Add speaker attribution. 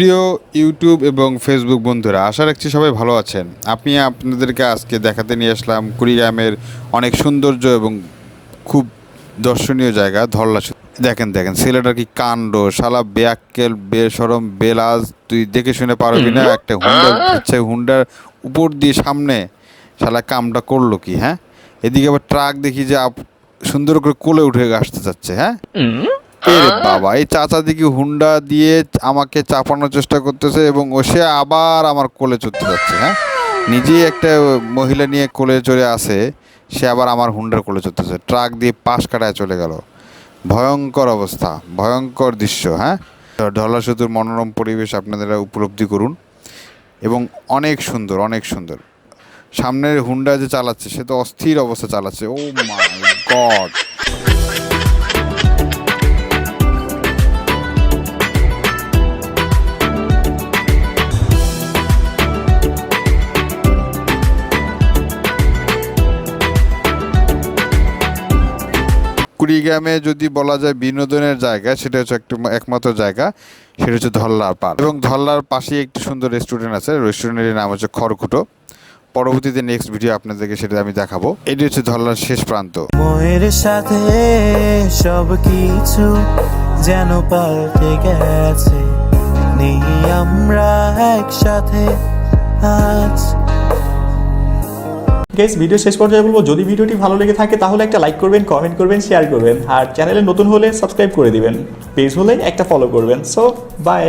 Speaker 1: প্রিয় ইউটিউব এবং ফেসবুক বন্ধুরা আশা রাখছি সবাই ভালো আছেন। আমি আপনাদেরকে আজকে দেখাতে নিয়ে আসলাম কুড়িগ্রামের অনেক সৌন্দর্য এবং খুব দর্শনীয় জায়গা ধরলা দেখেন দেখেন ছেলেটার কি কাণ্ড শালা বেয়াক্কেল বেসরম বেলাজ তুই দেখে শুনে পারবি না একটা হুন্ডা হচ্ছে হুন্ডার উপর দিয়ে সামনে শালা কামটা করল কি হ্যাঁ? এদিকে আবার ট্রাক দেখি যে সুন্দর করে কোলে উঠে আসতে চাচ্ছে হ্যাঁ? বাবা? এই চাচা দিকে হুন্ডা দিয়ে আমাকে চাপানোর চেষ্টা করতেছে এবং ও সে আবার আমার কোলে চড়তে যাচ্ছে হ্যাঁ? নিজেই একটা মহিলা নিয়ে কোলে চড়ে আসে সে আবার আমার হুন্ডার কোলে চড়তেছে ট্রাক দিয়ে পাশ কাটায় চলে গেল। ভয়ঙ্কর অবস্থা ভয়ঙ্কর দৃশ্য হ্যাঁ? ঢলা সেতুর মনোরম পরিবেশ আপনারা উপলব্ধি করুন এবং অনেক সুন্দর অনেক সুন্দর। সামনের হুন্ডা যে চালাচ্ছে সে তো অস্থির অবস্থা চালাচ্ছে। ও মাই গড কুড়িগ্রামে যদি বলা যায় বিনোদনের জায়গা, সেটা হচ্ছে একটু একমাত্র জায়গা, সেটা হচ্ছে ধল্লার পার্ক এবং ধল্লার পাশেই একটি সুন্দর রেস্টুরেন্ট আছে রেস্টুরেন্টের নাম হচ্ছে খড়কুটো। পরবর্তীতে নেক্সট ভিডিও আপনাদেরকে সেটা আমি দেখাবো। এটি হচ্ছে ধল্লার শেষ প্রান্ত।
Speaker 2: সময়ের সাথে সব কিছু যেন পাল্টে গেছে। নেই আমরা একসাথে আজ
Speaker 3: গাইস ভিডিও শেষ পর্যায়ে বলব, যদি ভিডিওটি ভালো লেগে থাকে, তাহলে একটা লাইক করবেন কমেন্ট করবেন শেয়ার করবেন, আর চ্যানেলে নতুন হলে সাবস্ক্রাইব করে দিবেন। পেজ হলে একটা ফলো করবেন। So by